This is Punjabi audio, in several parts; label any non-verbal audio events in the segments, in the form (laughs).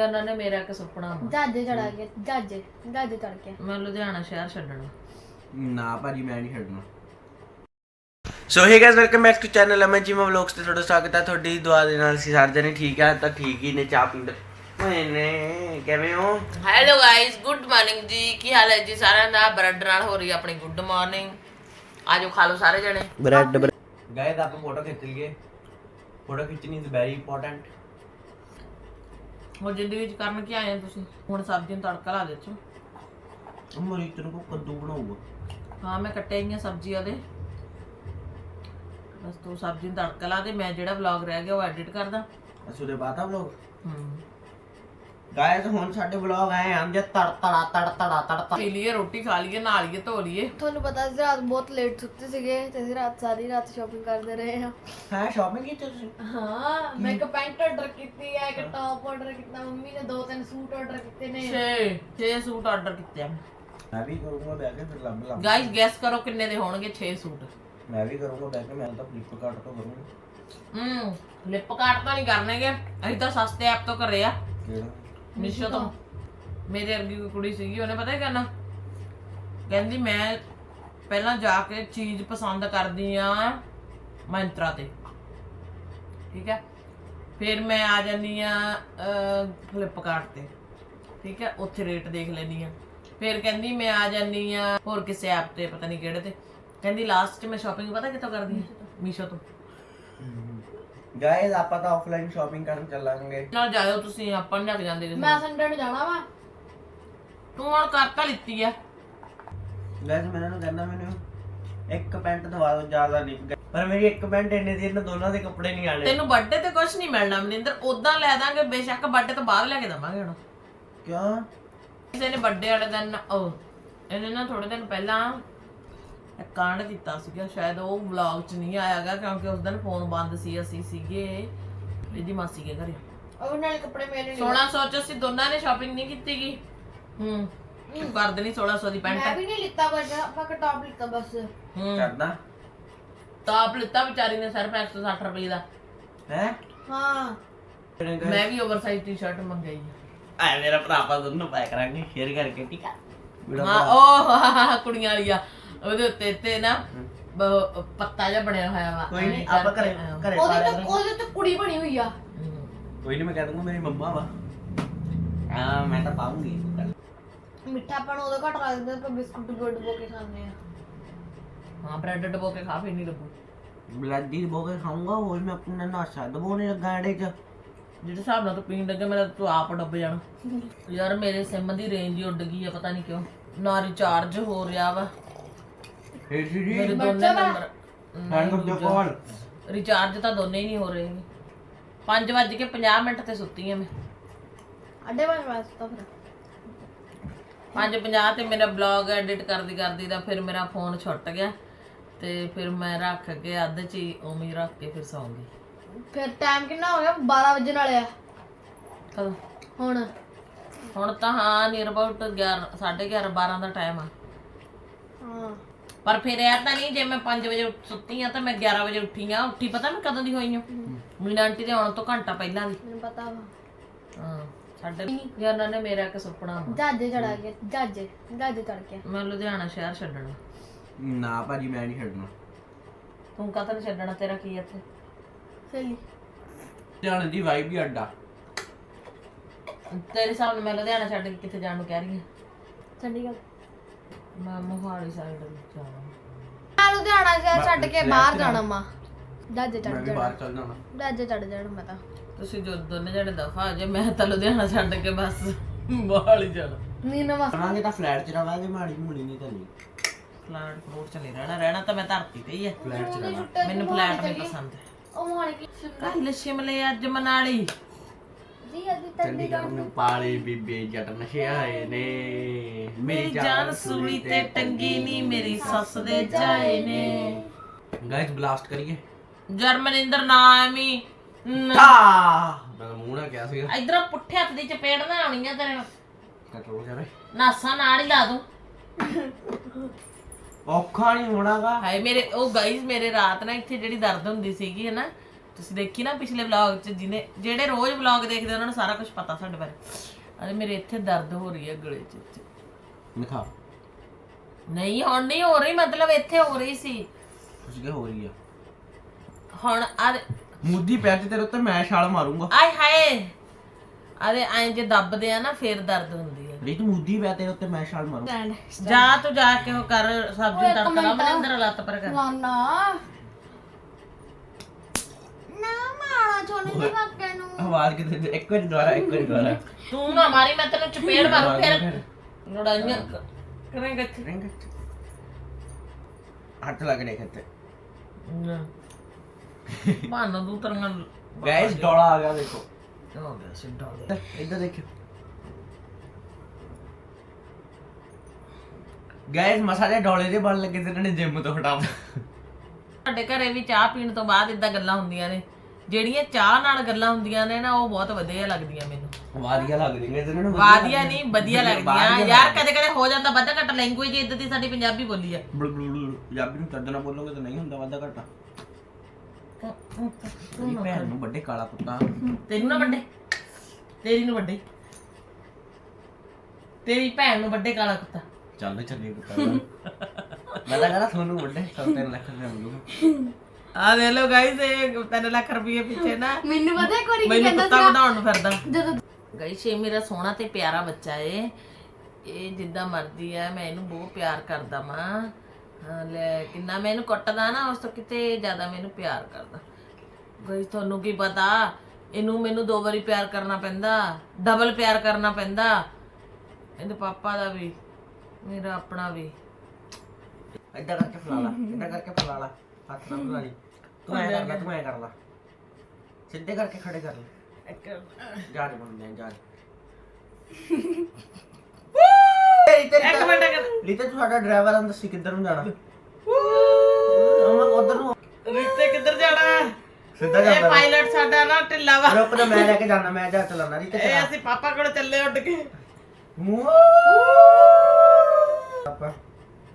ਜਾਨਾਂ ਨੇ ਮੇਰਾ ਇੱਕ ਸੁਪਨਾ ਵਾ। ਜਹਾਜ਼ੇ ਚੜਾ ਕੇ ਜਹਾਜ਼ੇ ਜਹਾਜ਼ੇ ਚੜ ਕੇ। ਮੈਂ ਲੁਧਿਆਣਾ ਸ਼ਹਿਰ ਛੱਡਣਾ। ਨਾ ਭਾਜੀ ਮੈਂ ਨਹੀਂ ਛੱਡਣਾ। So hey guys welcome back to channel Aman ji vlogs ਤੇ ਤੁਹਾਡਾ ਸਵਾਗਤ ਹੈ। ਤੁਹਾਡੀ ਦੁਆ ਦੇ ਨਾਲ ਅਸੀਂ ਸਾਰੇ ਜਣੇ ਠੀਕ ਆ ਤਾਂ ਠੀਕ ਹੀ ਨੇ ਚਾਹ ਪੀਂਦੇ ਹੋਏ ਨੇ ਕਿਵੇਂ ਹੋ? ਹੈਲੋ ਗਾਇਸ ਗੁੱਡ ਮਾਰਨਿੰਗ ਜੀ। ਕੀ ਹਾਲ ਹੈ ਜੀ ਸਾਰਿਆਂ ਦਾ? ਬਰਡ ਨਾਲ ਹੋ ਰਹੀ ਹੈ ਆਪਣੀ ਗੁੱਡ ਮਾਰਨਿੰਗ ਆਜੋ ਖਾ ਲਓ ਸਾਰੇ ਜਣੇ। ਬ੍ਰੈਡ ਗਾਇਸ ਆਪਾਂ ਫੋਟੋ ਖਿੱਚ ਲਈਏ। ਫੋਟੋ ਖਿੱਚਣੀ ਇਜ਼ ਵੈਰੀ ਇੰਪੋਰਟੈਂਟ ਹੋਰ ਜ਼ਿੰਦਗੀ ਵਿੱਚ ਕਰਨ ਕੀ ਆਏ ਹੋ ਤੁਸੀਂ? ਹੁਣ ਸਬਜ਼ੀ ਨੂੰ ਤੜਕਾ ਲਾ ਦੇ ਚੋ ਤੈਨੂੰ ਕੋ ਕੱਦੂ ਬਣਾਊਗਾ? ਹਾਂ ਮੈਂ ਕੱਟੇ ਗਈਆਂ ਸਬਜ਼ੀ ਉਹਦੇ ਬਸ ਤੂੰ ਸਬਜ਼ੀ ਨੂੰ ਤੜਕਾ ਲਾ ਦੇ ਮੈਂ ਜਿਹੜਾ ਵਲੌਗ ਰਹਿ ਗਿਆ ਉਹ ਐਡਿਟ ਕਰਦਾ। ਅਸੀਂ ਉਹਦੇ ਬਾਅਦ ਆ ਵਲੋਗ ਹੂੰ। ਗਾਇਸ ਹੁਣ ਸਾਡੇ ਵਲੌਗ ਆਏ ਆਂ ਜੇ ਤੜ ਤੜਾ ਤੜ ਤੜਾ ਤੜ ਤੜ। ਪੀ ਲਈਏ ਰੋਟੀ ਖਾ ਲਈਏ ਨਹਾ ਲਈਏ ਧੋ ਲਈਏ। ਤੁਹਾਨੂੰ ਪਤਾ ਸੀ ਰਾਤ ਬਹੁਤ ਲੇਟ ਸੁੱਤੇ ਸੀਗੇ ਤੇ ਅਸੀਂ ਰਾਤ ਸਾਰੀ ਰਾਤ ਸ਼ਾਪਿੰਗ ਕਰਦੇ ਰਹੇ ਹਾਂ। ਹੈ ਸ਼ਾਪਿੰਗ ਕੀਤੀ ਤੁਸੀਂ? ਹਾਂ ਮੈਂ ਇੱਕ ਪੈਂਟ ਆਰਡਰ ਕੀਤੀ ਹੈ ਇੱਕ ਟੌਪ ਆਰਡਰ ਕੀਤਾ ਮੰਮੀ ਨੇ ਦੋ ਤਿੰਨ ਸੂਟ ਆਰਡਰ ਕੀਤੇ ਨੇ। 6 6 ਸੂਟ ਆਰਡਰ ਕੀਤੇ ਆ। ਮੈਂ ਵੀ ਕਰੂੰਗਾ ਬੈ ਕੇ ਫਿਰ ਲੱਭ ਲੱਭ ਗਾਇਸ ਗੈਸ ਕਰੋ ਕਿੰਨੇ ਦੇ ਹੋਣਗੇ 6 ਸੂਟ ਮੈਂ ਵੀ ਕਰੂੰਗਾ ਬੈ ਕੇ ਮੈਂ ਤਾਂ ਫਲਿੱਪਕਾਰਟ ਤੋਂ ਕਰੂੰਗਾ। ਹੂੰ ਲਿਪ ਕਾਰਟ ਤਾਂ ਨਹੀਂ ਕਰਨੇਗੇ। ਅਸੀਂ ਤਾਂ ਸਸਤੇ ਐਪ ਤੋਂ ਕਰੇ ਆ। ਕਿਹੜਾ? ਮਿਸ਼ੋ ਤੋਂ। ਮੇਰੇ ਵਰਗੀ ਕੋਈ ਕੁੜੀ ਸੀਗੀ ਉਹਨੇ ਪਤਾ ਕੀ ਕਰਨਾ? ਕਹਿੰਦੀ ਮੈਂ ਪਹਿਲਾਂ ਜਾ ਕੇ ਚੀਜ਼ ਪਸੰਦ ਕਰਦੀ ਆ ਮੰਤਰਾ ਤੇ। ਠੀਕ ਹੈ? ਫਿਰ ਮੈਂ ਆ ਜਾਂਦੀ ਆ ਫਲਿੱਪਕਾਰਟ ਤੇ। ਠੀਕ ਹੈ? ਉੱਥੇ ਰੇਟ ਦੇਖ ਲੈਂਦੀ ਆ। ਫਿਰ ਕਹਿੰਦੀ ਮੈਂ ਆ ਜਾਂਦੀ ਆ ਹੋਰ ਕਿਸੇ ਐਪ ਤੇ ਪਤਾ ਨਹੀਂ ਕਿਹੜੇ ਤੇ। ਕਹਿੰਦੀ ਲਾਸਟ 'ਚ ਮੈਂ ਸ਼ਾਪਿੰਗ ਪਤਾ ਕਿੱਥੋਂ ਕਰਦੀ ਆ? ਮੀਸ਼ੋ ਤੋਂ। ਗਾਇਸ ਆਪਾਂ ਤਾਂ ਆਫਲਾਈਨ ਸ਼ਾਪਿੰਗ ਕਰਨ ਚੱਲਾਂਗੇ। ਨਾਲ ਜਾਇਓ ਤੁਸੀਂ ਆਪਾਂ ਨਹੀਂ ਲੱਗ ਜਾਂਦੇ ਕਿਸੇ ਮੈਂ ਸੰਡੇ ਨੂੰ ਜਾਣਾ ਵਾ। ਤੂੰ ਹੁਣ ਕਰਤਾ ਲਿੱਤੀ ਆ। ਗਾਇਸ ਮੈਂ ਇਹਨਾਂ ਨੂੰ ਕਹਿੰਦਾ ਮੈਨੂੰ ਇੱਕ ਪੈਂਟ ਦਵਾ ਦਿਓ ਜ਼ਿਆਦਾ ਨਹੀਂ ਪਰ ਮੇਰੀ ਇੱਕ ਪੈਂਟ ਇੰਨੇ ਦੀ ਇਹਨਾਂ ਦੋਨਾਂ ਦੇ ਕੱਪੜੇ ਨਹੀਂ ਆਣੇ ਤੈਨੂੰ ਬਰਥਡੇ ਤੇ ਕੁਝ ਨਹੀਂ ਮਿਲਣਾ ਮਨਿੰਦਰ। ਉਦਾਂ ਲੈ ਦਾਂਗੇ ਬੇਸ਼ੱਕ ਬਰਥਡੇ ਤੋਂ ਬਾਅਦ ਲੈ ਕੇ ਦਵਾਂਗੇ ਹੁਣ। ਕਿਉਂ? ਕਿਸੇ ਨੇ ਬਰਥਡੇ ਵਾਲੇ ਦਿਨ ਉਹ ਇਹਨੇ ਨਾ ਥੋੜੇ ਦਿਨ ਪਹਿਲਾਂ ਕਾਂਡ ਕੀਤਾ ਸੀਗਾ ਸ਼ਾਇਦ ਉਹ ਵਲੌਗ 'ਚ ਨਹੀਂ ਆਇਆਗਾ ਕਿਉਂਕਿ ਉਸ ਦਿਨ ਫੋਨ ਬੰਦ ਸੀ ਅਸੀਂ ਸੀਗੇ ਇਹਦੀ ਮਾਸੀ ਦੇ ਘਰੇ। ਉਹ ਨਾਲ ਕੱਪੜੇ ਮੇਰੇ ਨਹੀਂ 1600 ਚ ਅਸੀਂ ਦੋਨਾਂ ਨੇ ਸ਼ਾਪਿੰਗ ਨਹੀਂ ਕੀਤੀਗੀ ਹੂੰ। ਤੂੰ ਕਰ ਦੇਣੀ 1600 ਦੀ ਮੈਂ ਪੈਂਟ ਵੀ ਨਹੀਂ ਲਿੱਤਾ ਬਸ ਆਪਾਂ ਟੌਪ ਲਿੱਤਾ ਬਸ। ਹੂੰ। ਕਰਦਾ। ਟਾਪ ਲਿੱਤਾ ਵਿਚਾਰੀ ਨੇ ਸਿਰਫ 160 ਰੁਪਏ ਦਾ। ਹੈ? ਹਾਂ। ਮੈਂ ਵੀ ਓਵਰਸਾਈਜ਼ ਟੀ-ਸ਼ਰਟ ਮੰਗਾਈ ਆ। ਮੇਰਾ ਭਰਾ ਆਪਾਂ ਦੋਨੋਂ ਪਾਇਆ ਕਰਾਂਗੇ ਸ਼ੇਅਰ ਕਰਕੇ ਠੀਕ ਆ? ਹਾਂ ਉਹ ਕੁੜੀਆਂ ਵਾਲੀ ਆ। ਉਹਦੇ ਉੱਤੇ ਤੇ ਨਾ ਬ- ਪੱਤਾ ਜਿਹਾ ਬਣਿਆ ਹੋਇਆ ਵਾ। ਕੋਈ ਨਹੀਂ ਆਪਾਂ ਘਰੇ ਕਰਕੇ, ਘਰੇ ਪਾ ਉਹਦੇ ਲਿਆ ਤੇ ਉਹਦੇ ਤੇ ਕੁੜੀ ਬਣੀ ਹੋਈ ਆ। ਹਮ। ਕੋਈ ਨਹੀਂ ਮੈਂ ਕਹਿ ਦੂੰਗਾ ਮੇਰੀ ਮੰਮਾ ਵਾ। ਹਾਂ ਮੈਂ ਤਾਂ ਪਾਉਂਗੀ। ਮਿੱਠਾ ਆਪਾਂ ਨੂੰ ਉਦੋਂ ਘੱਟ ਲੱਗਦਾ ਪਰ ਬਿਸਕੁਟ ਗੁੱਡ ਬੋ ਕੇ ਖਾਂਦੇ ਆ। ਹਾਂ ਬ੍ਰੈਡ ਡਬੋ ਕੇ ਖਾ ਫੇਰ ਨਹੀਂ ਲੱਗੂ। ਬਲੱਡੀ ਬੋਗੇ ਖਾਊਂਗਾ ਹੋਰ ਮੈਂ ਆਪਣਾ ਨਾਸ਼ਾ ਦਬੋਣੇ ਲੱਗਾ ਏੜੇ ਚ। ਜਿਹੜੇ ਹਿਸਾਬ ਨਾਲ ਤੂੰ ਪੀਣ ਲੱਗੇ ਮੇਰਾ ਤੂੰ ਆਪ ਡੱਬ ਜਾਣਾ। (laughs) ਯਾਰ ਮੇਰੇ ਸਿਮ ਦੀ ਰੇਂਜ ਹੀ ਉੱਡ ਗਈ ਆ ਪਤਾ ਨਹੀਂ ਕਿਉਂ। ਨਾ ਰਿਚਾਰਜ ਹੋ ਰਿਹਾ ਵਾ। ਫੇਰ ਜੀ। ਮੇਰੇ ਦੋਨੇ number hang up the call recharge ਤਾਂ ਦੋਨੇ ਹੀ ਨਹੀਂ ਹੋ ਰਹੇ 5 ਵੱਜ ਕੇ 50 ਮਿੰਟ ਤੇ ਸੁੱਤੀ ਆ ਮੈਂ। ਅੱਡੇ ਵਾਲੇ ਵਾਸਤਾ ਫਿਰ। 5:50 ਤੇ ਮੇਰਾ ਬਲੌਗ ਐਡਿਟ ਕਰਦੀ ਕਰਦੀ ਦਾ ਫਿਰ ਮੇਰਾ ਫੋਨ ਛੁੱਟ ਗਿਆ। ਤੇ ਫਿਰ ਮੈਂ ਰੱਖ ਕੇ ਅੱਧ ਚ ਹੀ ਉਵੇਂ ਹੀ ਰੱਖ ਕੇ ਫਿਰ ਸੌਂ ਗਈ। ਫਿਰ ਟਾਈਮ ਕਿੰਨਾ ਹੋ ਗਿਆ? 12 ਵਜੇ ਵਾਲੇ ਆ। ਕਦੋਂ? ਹੁਣ। ਹੁਣ ਤਾਂ ਹਾਂ ਨੀਅਰ ਅਬਾਊਟ 11 11:30 12 ਦਾ ਟਾਈਮ ਆ। ਹਾਂ। ਪਰ ਫਿਰ ਇਹ ਤਾਂ ਨਹੀਂ ਜੇ ਮੈਂ 5 ਵਜੇ ਸੁੱਤੀ ਆ ਤਾਂ ਮੈਂ 11 ਵਜੇ ਉੱਠੀ ਆ। ਉੱਠੀ ਪਤਾ ਮੈਂ ਕਦੋਂ ਦੀ ਹੋਈ ਹਾਂ ਮੀਨਾ ਆਂਟੀ ਦੇ ਆਉਣ ਤੋਂ ਘੰਟਾ ਪਹਿਲਾਂ ਦੀ। ਮੈਨੂੰ ਪਤਾ ਵਾ। ਹਾਂ ਸਾਡੇ ਯਾਰ ਨੇ ਮੇਰਾ ਇੱਕ ਸੁਪਨਾ ਵਾ। ਜਹਾਜ਼ੇ ਚੜਾ ਕੇ ਜਹਾਜ਼ੇ ਜਹਾਜ਼ੇ ਚੜ ਕੇ ਮੈਂ ਲੁਧਿਆਣਾ ਸ਼ਹਿਰ ਛੱਡਣਾ। ਨਾ ਭਾਜੀ ਮੈਂ ਨਹੀਂ ਛੱਡਣਾ। ਤੂੰ ਕਦੋਂ ਨੀ ਛੱਡਣਾ ਤੇਰਾ ਕੀ ਇੱਥੇ? ਸਹੀ। ਜਾਣ ਦੀ ਵਾਈਬ ਵੀ ਅੱਡਾ ਤੇਰੇ ਸਾਹਮਣੇ ਮੈਂ ਲੁਧਿਆਣਾ ਛੱਡ ਕੇ ਕਿੱਥੇ ਜਾਣ ਨੂੰ ਕਹਿ ਰਹੀ ਹਾਂ ਚੰਡੀਗੜ੍ਹ। ਮੈਂ ਮੋਹਾਲੀ ਸਾਈਡ ਜਾਣਾ ਆ ਲੁਧਿਆਣਾ ਸ਼ਹਿਰ ਛੱਡ ਕੇ ਬਾਹਰ ਜਾਣਾ ਮਾ ਜਹਾਜ਼ੇ ਚੜ ਮੈਂ ਵੀ ਜਾਣਾ। ਬਾਹਰ ਚੱਲ ਜਾਣਾ। ਜਹਾਜ਼ੇ ਚੜ ਜਾਣਾ ਮੈਂ ਤਾਂ। ਤੁਸੀਂ ਜੋ ਦੋਨੇ ਜਣੇ ਦਫਾ ਜੇ ਮੈਂ ਤਾਂ ਲੁਧਿਆਣਾ ਛੱਡ ਕੇ ਬਸ ਮੋਹਾਲੀ ਜਾਣਾ। ਨੀ ਨਵਾਂ ਕਰਾਂਗੇ ਤਾਂ ਫਲੈਟ ਚ ਰਵਾਂਗੇ ਮਾੜੀ ਮੂੜੀ ਨਹੀਂ ਤਾਂ ਨਹੀਂ। ਫਲੈਟ ਫਲੋਟ ਚ ਨਹੀਂ ਰਹਿਣਾ ਰਹਿਣਾ ਤਾਂ ਮੈਂ ਧਰਤੀ ਤੇ ਹੀ ਆ। ਫਲੈਟ ਚ ਰਵਾਂ ਮੈਨੂੰ ਫਲੈਟ ਨਹੀਂ ਪਸੰਦ। ਉਹ ਮੋਹਾਲੀ ਕੀ ਕੱਲ ਸ਼ਿਮਲੇ ਅੱਜ ਮਨਾਲੀ। ਜੀ ਤਾਂ ਚੰਡੀਗੜ੍ਹ ਨੂੰ ਪਾਲੇ ਬੀਬੇ ਜੱਟ ਨਸ਼ੇ ਆਏ ਨੇ। ਮੇਰੀ ਜਾਨ ਸੂਲੀ ਤੇ ਟੰਗੀ ਨਹੀਂ। ਮੇਰੀ ਸੱਸ ਦੇ ਜਾਏ ਨੇ। ਗਾਇਸ ਬਲਾਸਟ ਕਰੀਏ। ਜਰਮਨਿੰਦਰ ਨਾ ਐਵੇਂ। ਹਾ ਮੈਂ ਮੂੰਹ ਨਾਲ ਕਿਹਾ ਸੀਗਾ। ਇਧਰ ਪੁੱਠੇ ਹੱਥ ਦੀ ਚਪੇੜ ਨਾ ਆਉਣੀ ਆ ਤੇਰੇ ਕੰਟਰੋਲ ਕਰੇ ਨਾਸਾਂ ਨਾਲ ਹੀ ਲਾ ਦੂੰ। ਔਖਾ ਨਹੀਂ ਹੋਣਾਗਾ। ਹਾਏ ਮੇਰੇ ਉਹ ਗਾਈਜ਼ ਮੇਰੇ ਰਾਤ ਨਾ ਇੱਥੇ ਜਿਹੜੀ ਦਰਦ ਹੁੰਦੀ ਸੀਗੀ ਹਨਾ ਤੁਸੀਂ ਦੇਖੀ ਨਾ ਪਿਛਲੇ ਵਲੌਗ 'ਚ ਜਿਹਨੇ ਜਿਹੜੇ ਰੋਜ਼ ਵਲੌਗ ਦੇਖਦੇ ਉਹਨਾਂ ਨੂੰ ਸਾਰਾ ਕੁਝ ਪਤਾ ਸਾਡੇ ਬਾਰੇ। ਅਰੇ ਮੇਰੇ ਇੱਥੇ ਦਰਦ ਹੋ ਰਹੀ ਹੈ ਗਲੇ 'ਚ ਇੱਥੇ। ਦਿਖਾ। ਨਹੀਂ ਹੁਣ ਨਹੀਂ ਹੋ ਰਹੀ ਮਤਲਬ ਇੱਥੇ ਹੋ ਰਹੀ ਸੀ। ਕੁਛ ਕੇ ਹੋ ਰਹੀ ਆ। ਹੁਣ ਆ ਮੁੱਦੀ ਪੈਰ ਤੇ ਤੇਰੇ ਉੱਤੇ ਮੈਂ ਛਾਲ ਮਾਰੂੰਗਾ। ਆਏ ਹਾਏ! ਅਰੇ ਐਂ ਜੇ ਦੱਬਦੇ ਆ ਨਾ ਫੇਰ ਦਰਦ ਹੁੰਦੀ ਹੈ ਰੀ ਤੂੰ ਮੁੱਦੀ ਪੈ ਤੇਰੇ ਉੱਤੇ ਮੈਂ ਛਾਲ ਮਾਰੂ ਸਟੈਂਡ ਜਾ ਤੂੰ ਜਾ ਕੇ ਉਹ ਕਰ ਸਬਜ਼ੀ ਨੂੰ ਤੜਕਾ ਲਾ ਮੈਂ ਅੰਦਰ ਲੱਤ ਪਰ ਕਰ। ਲਾਨਾ ਨਾ। ਮਾਰਾ ਛੋਨੇ ਦੇ ਕਾਕੇ ਨੂੰ। ਆਵਾਜ਼ ਕਿਤੇ ਦੇ- ਇੱਕ ਵਾਰੀ ਦੁਬਾਰਾ ਇੱਕ ਵਾਰੀ ਦੁਬਾਰਾ। ਤੂੰ ਨਾ ਮਾਰੀ ਮੈਂ ਤੈਨੂੰ ਚਪੇੜ ਮਾਰੂ ਫਿਰ ਲੜਾਈਆਂ। ਕ- ਕਰੇਂਗਾ ਇੱਥੇ। ਰਿੰਗ ਹੱਥ ਲੱਗ ਰਿਹਾ ਕਿਤੇ ਬਾਨਾ ਦੂ ਤਰੰਗਾਂ ਗਾਇਸ ਡੋਲਾ ਆ ਗਿਆ ਦੇਖੋ। ਹੋ ਗਿਆ ਸਿੱਧਾ? ਹੋ ਗਿਆ। ਇੱਧਰ ਦੇਖਿਓ। ਗਾਇਸ ਮਸਾਲੇ ਡੋਲੇ ਦੇ ਬਣ ਲੱਗੇ ਤੇ ਇਹਨਾਂ ਨੇ ਜਿਮ ਤੋਂ ਹਟਾਵਾ ਸਾਡੇ ਘਰੇ ਵੀ ਚਾਹ ਪੀਣ ਤੋਂ ਬਾਅਦ ਇਦਾਂ ਗੱਲਾਂ ਹੁੰਦੀਆਂ ਨੇ। ਜਿਹੜੀਆਂ ਚਾਹ ਨਾਲ ਗੱਲਾਂ ਹੁੰਦੀਆਂ ਨੇ ਨਾ ਉਹ ਬਹੁਤ ਵਧੀਆ ਲੱਗਦੀਆਂ ਮੈਨੂੰ। ਵਾਦੀਆਂ ਲੱਗਦੀਆਂ ਇਹਨਾਂ ਨੂੰ ਵਾਦੀਆਂ ਨਹੀਂ ਵਧੀਆ ਲੱਗਦੀਆਂ। ਯਾਰ ਕਦੇ ਕਦੇ ਹੋ ਜਾਂਦਾ ਵੱਧਾ ਘੱਟ ਲੈਂਗੁਏਜ ਇਦਾਂ ਦੀ ਸਾਡੀ ਪੰਜਾਬੀ ਬੋਲੀ ਆ। ਪੰਜਾਬੀ ਨੂੰ ਨਾ ਬੋਲੋਗੇ ਤਾਂ ਨਹੀਂ ਹੁੰਦਾ ਵਾਦਾ ਘਾਟਾ। ਤੇਰੀ ਭੈਣ ਨੂੰ ਵੱਡੇ ਕਾਲਾ ਕੁੱਤਾ। ਤੈਨੂੰ ਨਾ ਵੱਡੇ। ਤੇਰੀ ਨੂੰ ਵੱਡੇ। ਤੇਰੀ ਭੈਣ ਨੂੰ ਵੱਡੇ ਕਾਲਾ ਕੁੱਤਾ। ਚੱਲ ਚੱਲੀ ਕੁੱਤਾ। ਮੈਂ ਤਾਂ ਕਹਿੰਦਾ ਤੁਹਾਨੂੰ ਵੱਡੇ 7 ਲੱਖ ਰੁਪਏ ਮਿਲੂ ਆ ਦੇ ਲੋ ਗਾਈਸ ਇਹ 3 ਲੱਖ ਰੁਪਏ ਪਿੱਛੇ ਨਾ ਮੈਨੂੰ ਪਤਾ ਇੱਕ ਵਾਰੀ ਕੀ ਮੈਨੂੰ ਕਹਿੰਦਾ ਕੁੱਤਾ ਬਣਾਉਣ ਨੂੰ ਫਿਰਦਾ। ਜਦੋਂ ਗਾਈਸ ਇਹ ਮੇਰਾ ਸੋਹਣਾ ਤੇ ਪਿਆਰਾ ਬੱਚਾ ਏ। ਇਹ ਜਿੱਦਾਂ ਮਰਦੀ ਆ ਮੈਂ ਇਹਨੂੰ ਬਹੁਤ ਪਿਆਰ ਕਰਦਾ ਮਾਂ ਹਾਂ, ਲੈ ਕਿੰਨਾ ਮੈਂ ਇਹਨੂੰ ਕੁੱਟਦਾ ਨਾ ਉਸ ਤੋਂ ਕਿਤੇ ਜ਼ਿਆਦਾ ਮੈਨੂੰ ਪਿਆਰ ਕਰਦਾ। ਗਾਈਸ ਤੁਹਾਨੂੰ ਕੀ ਪਤਾ? ਇਹਨੂੰ ਮੈਨੂੰ ਦੋ ਵਾਰੀ ਪਿਆਰ ਕਰਨਾ ਪੈਂਦਾ ਡਬਲ ਪਿਆਰ ਕਰਨਾ ਪੈਂਦਾ। ਇਹਦੇ ਪਾਪਾ ਦਾ ਵੀ ਮੇਰਾ ਆਪਣਾ ਵੀ। ਏਦਾਂ ਕਰਕੇ ਫਲਾ ਲਾ ਏਦਾਂ ਕਰਕੇ ਫਲਾ ਲਾ ਹੱਥ ਨਾਲ ਫਲਾ ਲਈ। ਤੂੰ ਐ ਕਰ ਲੈ ਤੂੰ ਐ ਕਰ ਲੈ। ਸਿੱਧੇ ਕਰਕੇ ਖੜੇ ਕਰ ਲੈ। ਜਹਾਜ਼ ਬਣਦੇ ਆ ਇੱਕ ਮਿੰਟ ਇੱਕ ਰੀਤੇ ਤੂੰ ਸਾਡਾ ਡਰਾਈਵਰ ਆਂ ਦੱਸੀ ਕਿੱਧਰ ਨੂੰ ਜਾਣਾ। ਅਮਾ ਉਧਰ ਨੂੰ। ਰਿਸ਼ਤੇ ਕਿੱਧਰ ਜਾਣਾ? ਸਿੱਧਾ ਇਹ ਜਾਂਦਾ ਪਾਇਲਟ ਸਾਡਾ ਨਾ ਢਿੱਲਾ ਵਾ। ਰੁਕ ਜਾ ਮੈਂ ਲੈ ਕੇ ਜਾਣਾ ਮੈਂ ਜਹਾਜ਼ ਚਲਾਉਣਾ ਰੀਤੇ ਇਹ ਅਸੀਂ ਪਾਪਾ ਕੋਲ ਚੱਲੇ ਉੱਡ ਕੇ। ਆਪਾਂ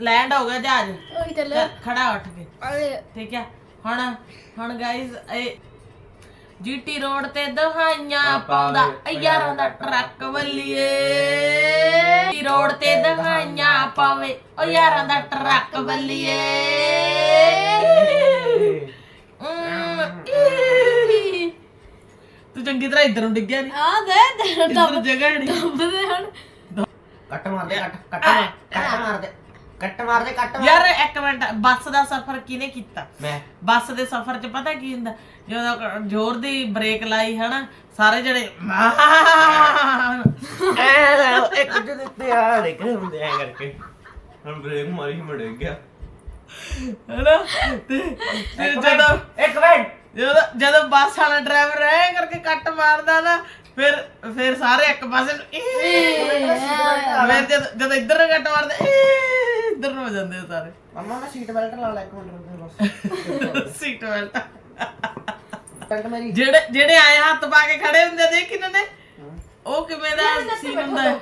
ਲੈਂਡ ਹੋ ਗਿਆ ਜਹਾਜ਼। ਉਹ ਚੱਲ। ਖੜਾ ਉੱਠ ਕੇ। ਅਰੇ। ਠੀਕ ਹੈ? ਹੁਣ ਹੁਣ ਗਾਇਸ ਇਹ ਜੀਟੀ ਰੋਡ ਤੇ ਦਹਾਈਆਂ ਪਾਉਂਦਾ। ਯਾਰਾਂ ਦਾ ਟਰੱਕ ਵੱਲੀਏ। ਜੀਟੀ ਰੋਡ ਤੇ ਦਹਾਈਆਂ ਪਾਵੇ। ਓ ਯਾਰਾਂ ਦਾ ਟਰੱਕ ਵੱਲੀਏ। ਈ। ਤੂੰ ਚੰਗੀ ਤਰ੍ਹਾਂ ਇੱਧਰ ਨੂੰ ਡਿੱਗਿਆ ਨਹੀਂ ਆ ਦੇ ਇੱਧਰ ਜਗ੍ਹਾ ਨਹੀਂ ਕੱਟ ਮਾਰ ਦੇ ਕੱਟ ਕੱਟ ਮਾਰ ਕੱਟ ਮਾਰ ਦੇ ਕੱਟ ਮਾਰ ਦੇ ਕੱਟ ਮਾਰ। ਯਾਰ ਇੱਕ ਮਿੰਟ ਬੱਸ ਦਾ ਸਫ਼ਰ ਕਿਹਨੇ ਕੀਤਾ? ਮੈਂ। ਬੱਸ ਦੇ ਸਫ਼ਰ 'ਚ ਪਤਾ ਕੀ ਹੁੰਦਾ? ਜਦੋਂ ਕ- ਜ਼ੋਰ ਦੀ ਬ੍ਰੇਕ ਲਾਈ ਹਨਾ ਸਾਰੇ ਜਿਹੜੇ ਐ (laughs) ਇੱਕ ਦੇ ਉੱਤੇ ਆ ਕੇ ਹੁੰਦੇ ਐ ਕਰਕੇ। ਹੁਣ ਬ੍ਰੇਕ ਮਾਰੀ ਮੜ ਗਿਆ। ਹਨਾ ਤੇ ਤੇ ਜਦੋਂ ਇੱਕ ਮਿੰਟ। ਜਦੋਂ ਜਦੋਂ ਬੱਸ ਵਾਲਾ ਡਰਾਈਵਰ ਐ ਕਰਕੇ ਕੱਟ ਮਾਰਦਾ ਨਾ ਫਿਰ ਫਿਰ ਸਾਰੇ ਇੱਕ ਪਾਸੇ ਨੂੰ ਈ- ਫਿਰ ਜਦ ਜਦੋਂ ਇੱਧਰ ਨੂੰ ਕੱਟ ਮਾਰਦੇ ਇੱਧਰ ਨੂੰ ਹੋ ਜਾਂਦੇ ਆ ਸਾਰੇ। ਮਮਾ ਮੈਂ ਸੀਟ ਬੈਲਟ ਲਾ ਲੈ ਇੱਕ ਮਿੰਟ ਰੁਕ ਜਾ ਬਸ। Seat belt. ਬੈਲਟ ਮੇਰੀ। ਜਿਹੜੇ ਜਿਹੜੇ ਆਏ ਹੱਥ ਪਾ ਕੇ ਖੜੇ ਹੁੰਦੇ ਦੇਖ ਕਿਨਾਂ ਨੇ। ਉਹ ਕਿਵੇਂ ਦਾ ਸੀਨ ਹੁੰਦਾ?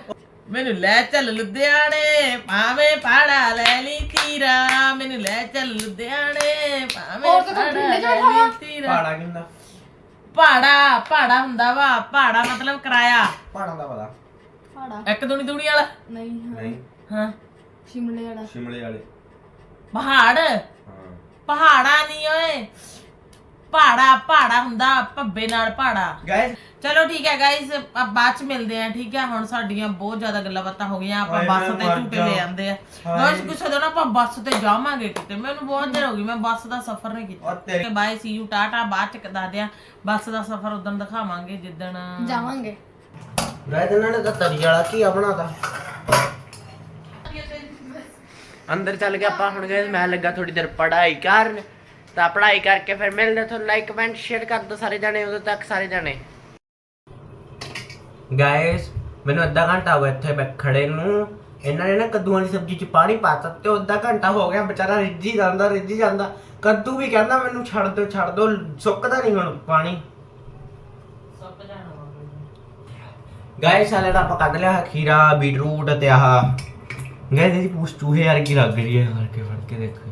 ਮੈਨੂੰ ਲੈ ਚੱਲ ਲੁਧਿਆਣੇ ਭਾਵੇਂ ਪਾੜਾ ਲੈ ਲਈ ਤੀਰਾ। ਮੈਨੂੰ ਲੈ ਚੱਲ ਲੁਧਿਆਣੇ ਭਾਵੇਂ ਪਾੜਾ ਲੈ ਲਈ। ਤੀਰਾ। ਪਾੜਾ ਪਾੜਾ ਹੁੰਦਾ ਵਾ। ਪਾੜਾ ਮਤਲਬ ਕਿਰਾਇਆ। ਪਹਾੜਾਂ ਦਾ ਪਤਾ। ਫਾੜਾ ਇੱਕ ਦੁਨੀ ਦੁਨੀ ਵਾਲਾ? ਨਹੀਂ ਹਾਂ। ਨਹੀਂ। ਹਾਂ। ਸ਼ਿਮਲੇ ਵਾਲਾ। ਸ਼ਿਮਲੇ ਵਾਲੇ। ਪਹਾੜ? ਹਾਂ। ਪਹਾੜਾ ਨਹੀਂ ਓਏ। ਪਹਾੜਾ ਪਹਾੜਾ ਹੁੰਦਾ ਭੱਬੇ ਨਾਲ ਪਹਾੜਾ। ਗਾਇਸ ਚਲੋ ਠੀਕ ਹੈ ਗਾਇਸ ਆ ਬਾਅਦ ਚ ਮਿਲਦੇ ਆ ਠੀਕ ਹੈ? ਹੁਣ ਸਾਡੀਆਂ ਬਹੁਤ ਜ਼ਿਆਦਾ ਗੱਲਾਂ ਬਾਤਾਂ ਹੋ ਗਈਆਂ ਆਪਾਂ ਹਾਏ ਬੱਸ ਮੈਂ ਤੇ ਮਰ ਝੂਟੇ ਜਾ। ਲੈ ਆਂਦੇ ਆ। ਗਾਇਸ ਕਿਸੇ ਦਿਨ ਆਪਾਂ ਬੱਸ ਤੇ ਜਾਵਾਂਗੇ ਕਿਤੇ। ਮੈਨੂੰ ਬਹੁਤ ਦੇਰ ਹੋ ਗਈ ਮੈਂ ਬੱਸ ਦਾ ਸਫ਼ਰ ਨਹੀਂ ਕੀਤਾ। ਔਰ ਤੇਰੇ ਬਾਏ ਸੀ ਯੂ ਟਾਟਾ ਬਾਅਦ ਚ ਦੱਸਦੇ ਆ ਬੱਸ ਦਾ ਸਫ਼ਰ ਉਦੋਂ ਦਿਖਾਵਾਂਗੇ ਜਿੱਦਣ ਜਾਵਾਂਗੇ। ਗਾਇਸ ਇਹਨਾਂ ਨੇ ਤਾਂ ਤਰੀ ਵਾਲਾ ਕੀ ਬਣਾਤਾ। ਅੰਦਰ ਚੱਲ ਕੇ ਆਪਾਂ ਹੁਣ ਗਏ ਮੈਂ ਲੱਗਾ ਥੋੜੀ ਦੇਰ ਪੜ੍ਹਾਈ ਕਰਨ। ਤਾਂ ਪੜ੍ਹਾਈ ਕਰਕੇ ਫਿਰ ਮਿਲਦੇ ਤੁਹਾਨੂੰ ਲਾਈਕ ਕਮੈਂਟ ਸ਼ੇਅਰ ਕਰ ਦਿਓ ਸਾਰੇ ਜਣੇ ਉਦੋਂ ਤੱਕ ਸਾਰੇ ਜਣੇ। ਗਾਇਸ ਮੈਨੂੰ ਅੱਧਾ ਘੰਟਾ ਹੋ ਗਿਆ ਇੱਥੇ ਬੈ ਖੜੇ ਨੂੰ। ਇਹਨਾਂ ਨੇ ਨਾ ਕੱਦੂਆਂ ਦੀ ਸਬਜ਼ੀ ਚ ਪਾਣੀ ਪਾਤਾ ਤੇ ਅੱਧਾ ਘੰਟਾ ਹੋ ਗਿਆ ਵਿਚਾਰਾ ਰਿੱਝੀ ਜਾਂਦਾ ਰਿੱਝੀ ਜਾਂਦਾ। ਕੱਦੂ ਵੀ ਕਹਿੰਦਾ ਮੈਨੂੰ ਛੱਡ ਦਿਓ ਛੱਡ ਦਿਓ ਸੁੱਕਦਾ ਨਹੀਂ ਹੁਣ ਪਾਣੀ। ਸੁੱਕ ਜਾਣਾ ਗਾਇਸ ਸਾਲੇ ਦਾ ਆਪਾਂ ਕੱਢ ਲਿਆ ਖੀਰਾ ਬੀਟਰੂਟ ਤੇ ਆਹ ਗਾਇਸ ਇਹਦੀ ਪੂਛ ਚੂਹੇ ਵਰਗੀ ਲੱਗ ਰਹੀ ਹੈ ਕਰਕੇ ਫੜ ਕੇ ਦੇਖੋ।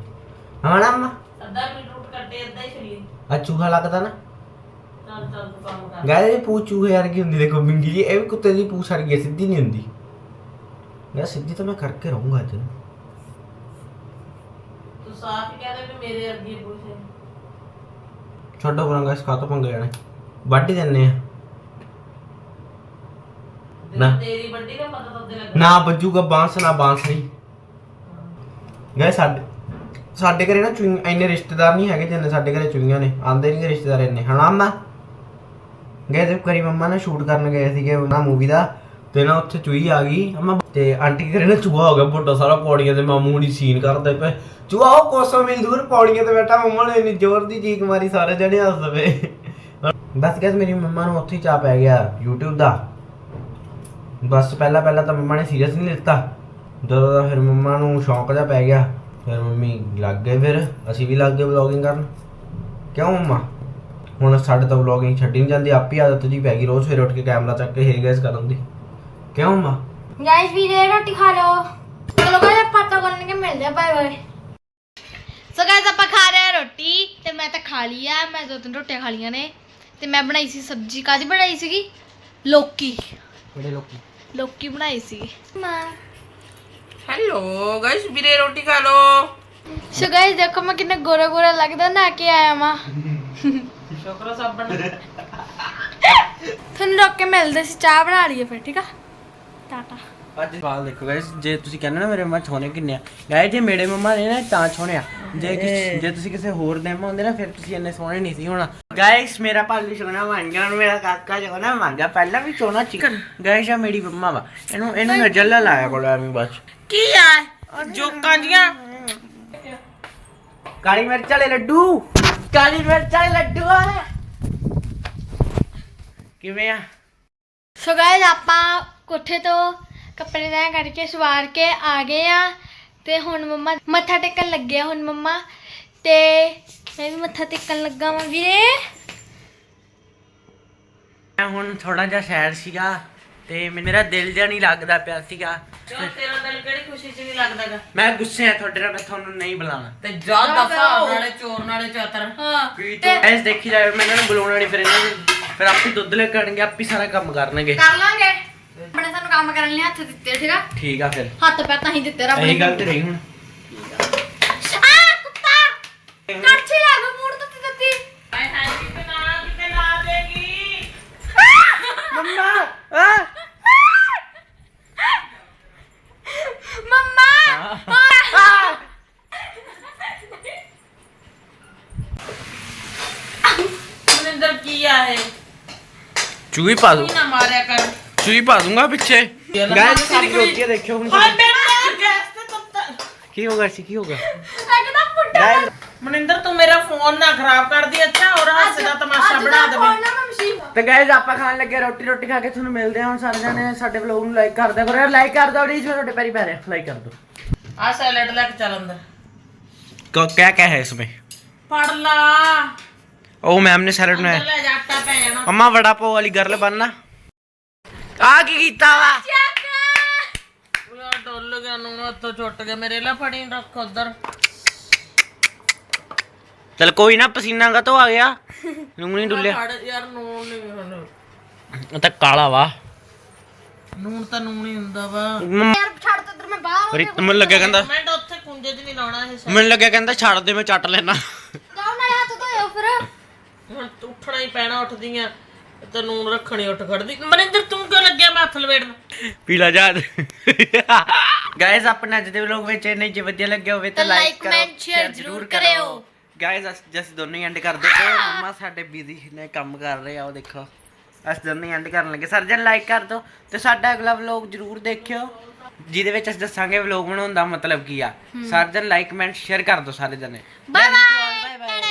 ਹਾਂ ਨਾ ਅੰਮਾ? ਅੱਧਾ ਬੀਟਰੂਟ ਕੱਟੇ ਅੱਧਾ ਹੀ ਛਲੀ ਆ ਚੂਹਾ ਲੱਗਦਾ ਨਾ। ਚੱਲ ਚੱਲ ਤੂੰ ਕੰਮ ਕਰ। ਗਾਇਸ ਇਹ ਪੂਛ ਚੂਹੇ ਵਰਗੀ ਹੁੰਦੀ ਦੇਖੋ ਬਿੰਗੀ ਜੀ ਇਹ ਵੀ ਕੁੱਤੇ ਦੀ ਪੂਛ ਵਰਗੀ ਹੈ, ਸਿੱਧੀ ਨਹੀਂ ਹੁੰਦੀ। ਯਾਰ ਸਿੱਧੀ ਤਾਂ ਮੈਂ ਕਰਕੇ ਰਹੂੰਗਾ ਅੱਜ ਤੂੰ ਸਾਫ਼ ਹੀ ਕਹਿ ਦੇ ਵੀ ਮੇਰੇ ਅੱਗੇ ਪੁੱਛੇ। ਛੱਡੋ ਪਰਾਂ ਗਾਇਸ ਕਾਤੋਂ ਪੰਗੇ ਜਾਣੇ ਵੱਢ ਹੀ ਦਿੰਨੇ ਆ। ਨਾ। ਤੇਰੀ ਵੱਡੀ ਦਾ ਪਤਾ ਤਾਂ ਲੱਗਾ ਨਾ ਬੱਜੂਗਾ ਬਾਂਸ ਨਾ ਬਾਂਸ ਨਹੀਂ। ਗਾਇਸ ਸਾਡੇ। ਸਾਡੇ ਘਰੇ ਨਾ ਚੁਈ ਇੰਨੇ ਰਿਸ਼ਤੇਦਾਰ ਨਹੀਂ ਹੈਗੇ ਜਿੰਨੇ ਸਾਡੇ ਘਰੇ ਚੁਈਆਂ ਨੇ। ਆਂਦੇ ਨਹੀਂ ਰਿਸ਼ਤੇਦਾਰ ਇੰਨੇ। ਹਨਾ ਅੰਮਾ? ਗਏ ਤੇ ਕਰੀ ਮੰਮਾ ਨੇ ਸ਼ੂਟ ਕਰਨ ਗਏ ਸੀਗੇ ਉਹਨਾਂ ਮੂਵੀ ਦਾ। ਤੇ ਨਾ ਉੱਥੇ ਚੂਈ ਆ ਗਈ। ਅੰਮਾ ਤੇ ਆਂਟੀ ਘਰੇ ਨਾ ਚੂਹਾ ਹੋ ਗਿਆ ਵੱਡਾ ਸਾਰਾ ਪੌੜੀਆਂ ਤੇ। ਮਾਮੂ ਹੁਣੀ ਸੀਨ ਕਰਦੇ ਪਏ। ਚੂਹਾ ਉਹ ਕੋਸੋਂ ਮੀਲ ਦੂਰ ਪੌੜੀਆਂ ਤੇ ਬੈਠਾ। ਮੰਮਾ ਨੇ ਇੰਨੀ ਜ਼ੋਰ ਦੀ ਚੀਕ ਮਾਰੀ ਸਾਰੇ ਜਣੇ ਹੱਸਦੇ ਪਏ। ਬਸ ਗਾਇਸ ਮੇਰੀ ਮੰਮਾ ਨੂੰ ਉੱਥੇ ਹੀ ਚਾ ਪੈ ਗਿਆ YouTube ਦਾ। ਬਸ ਪਹਿਲਾਂ ਪਹਿਲਾਂ ਤਾਂ ਮੰਮਾ ਨੇ ਸੀਰੀਅਸ ਨਹੀਂ ਲਿੱਤਾ। ਜਦੋਂ ਦਾ ਫਿਰ ਮੰਮਾ ਨੂੰ ਸ਼ੌਂਕ ਜਿਹਾ ਪੈ ਗਿਆ ਫਿਰ ਮੰਮੀ ਲੱਗ ਗਏ ਫਿਰ ਅਸੀਂ ਵੀ ਲੱਗ ਗਏ ਵਲੌਗਿੰਗ ਕਰਨ। ਕਿਉਂ ਮੰਮਾ? ਹੁਣ ਸਾਡੇ ਤੋਂ ਵਲੌਗਿੰਗ ਛੱਡੀ ਨਹੀਂ ਜਾਂਦੀ ਆਪੀ ਆਦਤ ਜੀ ਪੈ ਗਈ ਰੋਜ਼ ਸਵੇਰੇ ਉੱਠ ਕੇ ਕੈਮਰਾ ਚੱਕ ਕੇ ਹੇਰ ਗੈਸ ਕਰਨ ਦੀ। ਕਿਉਂ ਮੰਮਾ? ਗਾਇਸ ਵੀਰੇ ਰੋਟੀ ਖਾ ਲਓ। ਚਲੋ ਗਾਇਸ ਪਾਤਾ ਕਰਨ ਕੇ ਮਿਲਦੇ ਆ ਬਾਏ ਬਾਏ ਸੋ ਗਾਇਸ ਆਪਾਂ ਖਾ ਰਹੇ ਆ ਰੋਟੀ ਤੇ ਮੈਂ ਤਾਂ ਖਾ ਲਈ ਆ। ਮੈਂ ਦੋ ਤਿੰਨ ਰੋਟੀਆਂ ਖਾ ਲੀਆਂ ਨੇ। ਤੇ ਮੈਂ ਬਣਾਈ ਸੀ ਸਬਜ਼ੀ। ਕਾਦੀ ਬਣਾਈ ਸੀਗੀ? ਲੋਕੀ। ਬੜੇ ਲੋਕੀ? ਲੋਕੀ ਬਣਾਈ ਸੀ। ਮਾਂ। ਹੈਲੋ ਗਾਇਸ ਵੀਰੇ ਰੋਟੀ ਖਾ ਲੋ ਸੋ ਗਾਇਸ ਦੇਖੋ ਮੈਂ ਕਿੰਨਾ ਗੋਰਾ ਗੋਰਾ ਲੱਗਦਾ ਨਾ ਕੇ ਆਇਆ ਮਾਂ ਸ਼ੁਕਰ ਸਾਬਣ ਤੁਹਾਨੂੰ ਰੋਕ ਕੇ ਮਿਲਦੇ ਸੀ ਚਾਹ ਬਣਾ ਲਈਏ ਫਿਰ ਠੀਕ ਆ? ਟਾਟਾ। ਅੱਜ ਸਵਾਲ ਦੇਖੋ ਗਾਇਸ ਜੇ ਤੁਸੀਂ ਕਹਿੰਦੇ ਨਾ ਮੇਰੇ ਮੰਮਾ ਛੋਨੇ ਕਿੰਨੇ ਆ। ਗਾਇਸ ਜੇ ਮੇਰੇ ਮੰਮਾ ਨੇ ਨਾ ਤਾਂ ਛੋਨੇ ਆ। ਜੇ ਕਿਸ- ਜੇ ਤੁਸੀਂ ਕਿਸੇ ਹੋਰ ਦੇ ਮੰਮਾ ਹੁੰਦੇ ਨਾ ਫਿਰ ਤੁਸੀਂ ਇੰਨੇ ਸੋਹਣੇ ਨਹੀਂ ਸੀ ਹੋਣਾ। ਗਾਇਸ ਮੇਰਾ ਭਾਲੂ ਛੋਨਾ ਬਣ ਗਿਆ ਹੁਣ ਮੇਰਾ ਕਾਕਾ ਛੋਨਾ ਬਣ ਗਿਆ। ਪਹਿਲਾਂ ਵੀ ਛੋਨਾ ਚਿਕਨ ਗਾਇਸ ਆ ਮੇਰੀ ਮੰਮਾ ਵਾ। ਇਹਨੂੰ ਇਹਨੂੰ ਮੈਂ ਜੱਲਾ ਲਾਇਆ ਕੋਲ ਐਵੇਂ ਬਸ। ਕੀ ਆ? ਜੋਕਾਂ ਜੀਆਂ। ਕਾਲੀ ਮਿਰਚ ਵਾਲੇ ਲੱਡੂ। ਕਾਲੀ ਮਿਰਚ ਵਾਲੇ ਲੱਡੂ ਆ। ਕਿਵੇਂ ਆ? ਸੋ ਗਾਇਸ ਆਪਾਂ ਕੋਠੇ ਤੋਂ ਕੱਪੜੇ ਲੈ ਕਰਕੇ ਸਵਾਰ ਕੇ ਆ ਗਏ ਆ। ਤੇ ਹੁਣ ਮੰਮਾ ਮੱਥਾ ਟੇਕਣ ਲੱਗੇ ਆ ਹੁਣ ਮੰਮਾ ਤੇ ਮੈਂ ਵੀ ਮੱਥਾ ਟੇਕਣ ਲੱਗਾ ਵਾਂ ਵੀਰੇ। ਮੈਂ ਹੁਣ ਥੋੜਾ ਜਿਹਾ ਸੈਡ ਸੀਗਾ ਤੇ ਮੇਰਾ ਦਿਲ ਜਿਹਾ ਨਹੀਂ ਲੱਗਦਾ ਪਿਆ ਸੀਗਾ। ਤੇਰਾ ਦਿਲ ਕਿਹੜੀ ਖੁਸ਼ੀ 'ਚ ਨਹੀਂ ਲੱਗਦਾਗਾ? ਮੈਂ ਗੁੱਸੇ ਆ ਤੁਹਾਡੇ ਨਾਲ ਮੈਂ ਤੁਹਾਨੂੰ ਨਹੀਂ ਬੁਲਾਣਾ ਤੇ ਜਾ ਦਫਾ ਨਾਲੇ ਚੋਰ ਨਾਲੇ ਚਾਤਰ। ਹਾਂ। ਤੂੰ ਐਸ ਦੇਖੀ ਜਾਵੇ ਮੈਂ ਇਹਨਾਂ ਨੂੰ ਬੁਲਾਉਣਾ ਨਹੀਂ ਫਿਰ ਇਹਨਾਂ ਨੂੰ ਫਿਰ ਆਪੇ ਦੁੱਧ ਲੈ ਕੇ ਆਣਗੇ ਆਪੇ ਸਾਰਾ ਕੰਮ ਕਰਨਗੇ। ਕਰ ਲਾਂਗੇ। ਕੰਮ ਕਰਨ ਲਈ ਹੱਥ ਦਿੱਤੇ ਠੀਕ ਆ? ਠੀਕ ਆ ਫਿਰ। ਹੱਥ ਪੈਰ ਤਾਂ ਹੀ ਦਿੱਤੇ ਰੱਬ ਨੇ ਇਹੀ ਗੱਲ ਤੇ ਰਹੀ ਹੁਣ। ਆ ਕੁੱਤਾ! ਕੜਛੀ ਲਾ ਦੋ ਮੂੜ ਦਿੱਤੀ। ਦਿੱਤੀ ਹਾਏ ਹਾਏ ਕਿਤੇ ਨਾ ਕਿਤੇ ਲਾ ਦੇਗੀ। ਮੰਮਾ ਆ! ਮੰਮਾ! ਮਨਿੰਦਰ ਕੀ ਆ ਇਹ? ਚੂਹੀ ਪਾ ਦੂੰ। ਕੀ ਨਾ ਮਾਰਿਆ ਕਰ। ਤੁਸੀਂ ਪਾ ਦੂੰਗਾ ਪਿੱਛੇ। ਗਾਇਸ ਸਾਡੀ ਰੋਟੀਆਂ ਦੇਖਿਓ ਹੁਣ ਹਾਂ ਮੈਂ ਮਰ ਤੇ ਤੱਕ ਕੀ ਹੋਗਾ ਸੀ ਕੀ ਹੋਗਾ ਇੱਕਦਮ ਫੁੱਟਾ ਮਨਿੰਦਰ ਤੂੰ ਮੇਰਾ ਫੋਨ ਨਾ ਖਰਾਬ ਕਰ ਦੇ ਅੱਛਾ ਔਰ ਹਾਸੇ ਦਾ ਤਮਾਸ਼ਾ ਬਣਾ ਦੇਵੇਂ। ਤੇ ਗਾਇਸ ਆਪਾਂ ਖਾਣ ਲੱਗੇ ਰੋਟੀ ਰੋਟੀ ਖਾ ਕੇ ਤੁਹਾਨੂੰ ਮਿਲਦੇ ਹਾਂ ਸਾਰੇ ਜਣੇ। ਸਾਡੇ ਵਲੌਗ ਨੂੰ ਲਾਈਕ ਕਰ ਦਿਆ ਕਰੋ ਲਾਈਕ ਕਰ ਦਿਓ ਜੀ ਤੁਹਾਡੇ ਪੈਰੀ ਪੈਰੇ ਲਾਈਕ ਕਰ ਦਿਓ। ਆ ਸੈਲਡ ਲੈ ਕੇ ਚੱਲ ਅੰਦਰ। ਕ- ਕਿਆ ਕਿਆ ਹੈ ਇਸਮੇ ਪੜ ਲਾ। ਉਹ ਮੈਮ ਨੇ ਸੈਲਡ ਅੰਦਰ ਬਣਾਇਆ। ਲੈ ਵੜਾ ਪਾਓ ਵਾਲੀ ਗਰਲ ਬਣਨਾ। ਆ ਕੀ ਕੀਤਾ ਵਾ? ਯਾਰ ਗਿਆ ਕੋਈ ਨਾ ਪਸੀਨਾ ਕਾ ਆ ਗਿਆ। (laughs) ਨੂੰ ਨਹੀਂ ਡੁੱਲਿਆ। ਯਾਰ ਤਾਂ ਕਾਲਾ ਵਾ। ਨੂਨ ਤਾਂ ਨੂਨ ਹੀ ਹੁੰਦਾ ਵਾ। ਯਾਰ ਛੱਡ ਤੇ ਮੈਂ ਬਾਹਰ ਰਿਤ ਮੈਨੂੰ ਲੱਗਿਆ ਕਹਿੰਦਾ ਮੈਂ ਤਾਂ ਉੱਥੇ ਕੁੰਜੇ 'ਚ ਨਹੀਂ ਲਾਉਣਾ ਇਹ ਮੈਨੂੰ ਲੱਗਿਆ ਕਹਿੰਦਾ ਛੱਡ ਦੇ ਮੈਂ ਚੱਟ ਲੈਣਾ ਜਾਓ ਨਾਲੇ ਹੱਥ ਧੋਇਓ ਫਿਰ। ਹੁਣ ਉੱਠਣਾ ਹੀ ਪੈਣਾ ਉੱਠਦੀਆਂ। ਤੇ ਨੂਨ ਰੱਖਣੀ ਉੱਠ ਖੜਦੀ। ਮਨਿੰਦਰ ਤੂੰ ਕਿਉਂ ਲੱਗਿਆ ਮੈਂ ਹੱਥ ਲਵੇੜਨ? ਪੀਲਾ ਜਾਦ ਗਾਇਸ ਆਪਣੇ ਅੱਜ ਦੇ ਵਲੌਗ ਵਿੱਚ ਇੰਨੇ ਜੇ ਵਧੀਆ ਲੱਗਿਆ ਹੋਵੇ ਤਾਂ ਤਾਂ ਲਾਈਕ like, ਕਰੋ comment, share share ਜ਼ਰੂਰ ਕਰਿਓ। ਗਾਇਸ ਅਸੀਂ ਦੋਨੋਂ ਹੀ ਐਂਡ ਕਰਦੇ ਤੇ ਮੰਮਾ ਸਾਡੇ ਬਿਜ਼ੀ ਨੇ ਕੰਮ ਕਰ ਰਹੇ ਆ ਉਹ ਦੇਖੋ। ਅਸੀਂ ਦੋਨੋਂ ਹੀ ਐਂਡ ਕਰਨ ਲੱਗੇ। ਸਰਜਨ ਲਾਈਕ ਕਰ ਦਿਓ ਤੇ ਸਾਡਾ ਅਗਲਾ ਵਲੌਗ ਜ਼ਰੂਰ ਦੇਖਿਓ। ਜਿਹਦੇ ਵਿੱਚ ਅਸੀਂ ਦੱਸਾਂਗੇ ਵਲੌਗ ਬਣਾਉਣ ਦਾ ਮਤਲਬ ਕੀ ਆ। ਸਰਜਨ ਲਾਈਕ ਕਮੈਂਟ ਸ਼ੇਅਰ ਕਰ ਦਿਓ ਸਾਰੇ ਜਣੇ। Bye bye